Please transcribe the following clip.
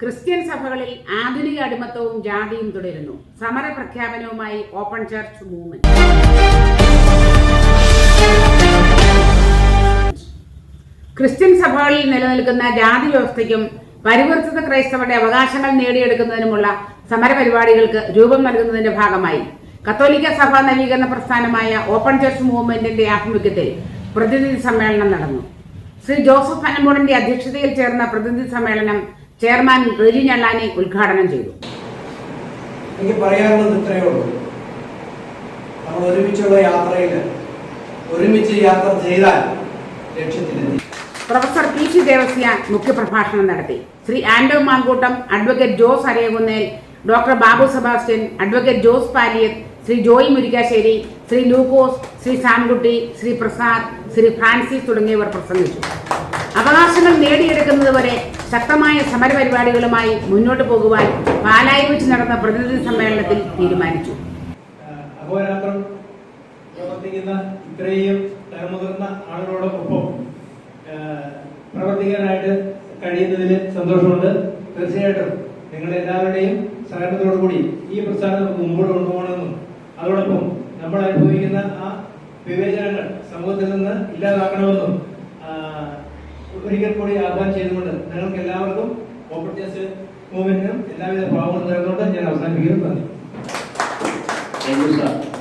Christian സഭകളിൽ ആധുനിക അടിമത്തവും ജാതിയും തുടരുന്നു. സമര പ്രഖ്യാപനവുമായി ഓപ്പൺ ചർച്ച് മൂവ്മെന്റ്. ക്രിസ്ത്യൻ സഭകളിൽ നിലനിൽക്കുന്ന ജാതി വ്യവസ്ഥയ്ക്കും പരിവർത്തിത ക്രൈസ്തവരുടെ അവകാശങ്ങൾ നേടിയെടുക്കുന്നതിനുമുള്ള സമരപരിപാടികൾക്ക് രൂപം നൽകുന്നതിന്റെ ഭാഗമായി കത്തോലിക്ക സഭാ നവീകരണ പ്രസ്ഥാനമായ ഓപ്പൺ ചർച്ച് മൂവ്മെന്റിന്റെ ആഭിമുഖ്യത്തിൽ പ്രതിനിധി സമ്മേളനം നടന്നു. ശ്രീ ജോസഫ് അനമോണിന്റെ അധ്യക്ഷതയിൽ ചേർന്ന പ്രതിനിധി സമ്മേളനം ചെയർമാൻ റെജി ഞള്ളാനി ഉദ്ഘാടനം ചെയ്തു. എനിക്ക് പറയാനുള്ളത് ഇത്രയേ ഉള്ളൂ. നമ്മൾ ഒരുമിച്ചുള്ള യാത്രയിൽ ഒരുമിച്ച് യാത്ര ചെയ്താൽ ലക്ഷ്യത്തിലെത്തി. പ്രൊഫസർ പി സി ദേവസ്യ മുഖ്യപ്രഭാഷണം നടത്തി. Shri Ando Mankoottam advocate Jose Arayakunnel doctor Babu Sebastian advocate Jose Paliyath Shri Joy Murikkassery Shri Lukose Shri Sankutty Shri Prasad Shri Francis തുടങ്ങിയവർ പ്രസംഗിച്ചു. അവകാശങ്ങൾ നേടിയെടുക്കുന്നതുവരെ ശക്തമായ സമരപരിപാടികളുമായി മുന്നോട്ട് പോകുവാൻ പാലായി വെച്ച് നടന്ന പ്രതിനിധി സമ്മേളനത്തിൽ തീരുമാനിച്ചു. അഹോരാത്രം പ്രവർത്തിക്കുന്ന ഇത്രയും മുതിർന്ന ആളുകളോടൊപ്പം പ്രവർത്തിക്കാനായിട്ട് കഴിയുന്നതിൽ സന്തോഷമുണ്ട്. തീർച്ചയായിട്ടും നിങ്ങളുടെ എല്ലാവരുടെയും സഹകരണത്തോടു കൂടി ഈ പ്രസ്ഥാനം മുമ്പോട്ട് കൊണ്ടുപോകണമെന്നും അതോടൊപ്പം നമ്മൾ അനുഭവിക്കുന്ന ആ വിവേചനങ്ങൾ സമൂഹത്തിൽ നിന്ന് ഇല്ലാതാക്കണമെന്നും ഒരിക്കൽ കൂടി ആഹ്വാനം ചെയ്തുകൊണ്ട് നിങ്ങൾക്ക് എല്ലാവർക്കും ഓപ്പൺ ജസ്റ്റ് മൂവ്മെന്റിനും എല്ലാവിധ ഭാവങ്ങളും നേർന്നുകൊണ്ട് ഞാൻ അവസാനിപ്പിക്കുന്നു. നന്ദി. Thank sir